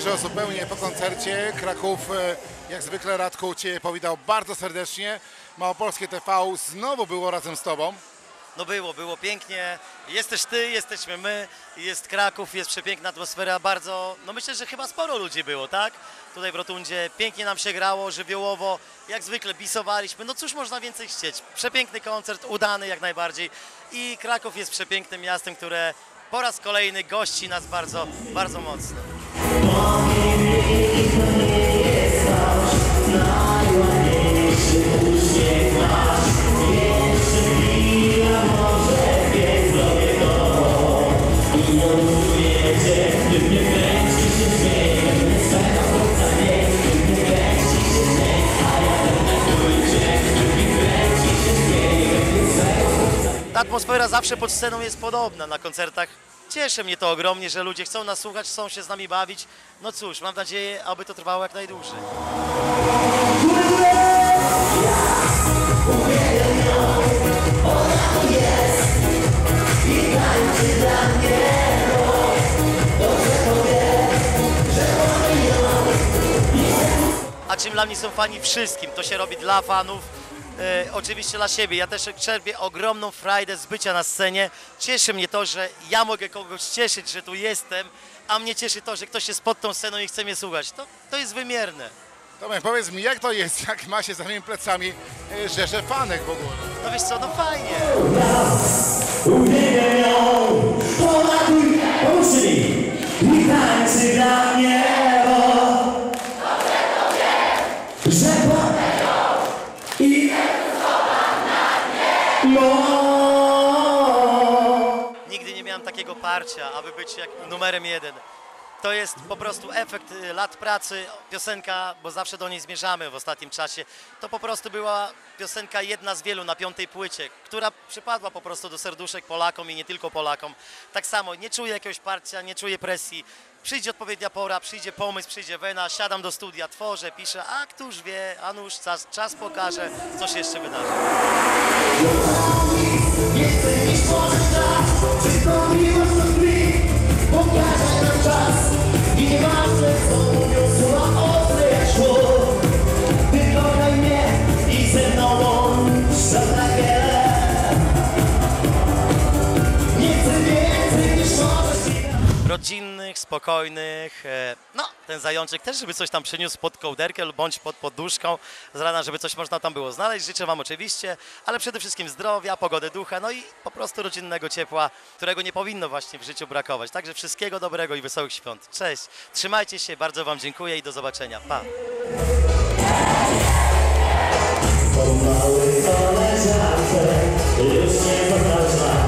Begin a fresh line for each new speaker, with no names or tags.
świeżo, zupełnie po koncercie. Kraków, e, jak zwykle Radku Cię powitał bardzo serdecznie. Małopolskie TV znowu było razem z Tobą.
No było, było pięknie. Jesteś ty, jesteśmy my, jest Kraków, jest przepiękna atmosfera, bardzo, no myślę, że chyba sporo ludzi było, tak? Tutaj w Rotundzie pięknie nam się grało, żywiołowo, jak zwykle bisowaliśmy, no cóż można więcej chcieć. Przepiękny koncert, udany jak najbardziej i Kraków jest przepięknym miastem, które po raz kolejny gości nas bardzo, bardzo mocno. Atmosfera zawsze pod sceną jest podobna na koncertach. Cieszy mnie to ogromnie, że ludzie chcą nas słuchać, chcą się z nami bawić. No cóż, mam nadzieję, aby to trwało jak najdłużej. A czym dla mnie są fani wszystkim, to się robi dla fanów, e, oczywiście dla siebie. Ja też czerpię ogromną frajdę z bycia na scenie. Cieszy mnie to, że ja mogę kogoś cieszyć, że tu jestem, a mnie cieszy to, że ktoś jest pod tą sceną i chce mnie słuchać. To, to jest wymierne.
Tomek, powiedz mi, jak to jest, jak ma się za tymi plecami e, rzesze fanek w ogóle?
No wiesz co, no fajnie.
Uwielbiają, Polakuj, ruszyli i tańczy dla niebo.
Nigdy nie miałem takiego parcia, aby być jak numerem jeden. To jest po prostu efekt y, lat pracy, piosenka, bo zawsze do niej zmierzamy w ostatnim czasie. To po prostu była piosenka jedna z wielu na piątej płycie, która przypadła po prostu do serduszek Polakom i nie tylko Polakom. Tak samo nie czuję jakiegoś parcia, nie czuję presji. Przyjdzie odpowiednia pora, przyjdzie pomysł, przyjdzie wena, siadam do studia, tworzę, piszę, a któż wie, a nuż czas, czas pokaże, co się jeszcze wydarzy.
Miłość to krwi, pokaże nam czas i nieważne co
rodzinnych, spokojnych. e, No, ten zajączek też, żeby coś tam przyniósł pod kołderkę bądź pod poduszką z rana, żeby coś można tam było znaleźć. Życzę Wam oczywiście, ale przede wszystkim zdrowia, pogody ducha, no i po prostu rodzinnego ciepła, którego nie powinno właśnie w życiu brakować. Także wszystkiego dobrego i wesołych świąt. Cześć, trzymajcie się, bardzo Wam dziękuję i do zobaczenia. Pa!
Już nie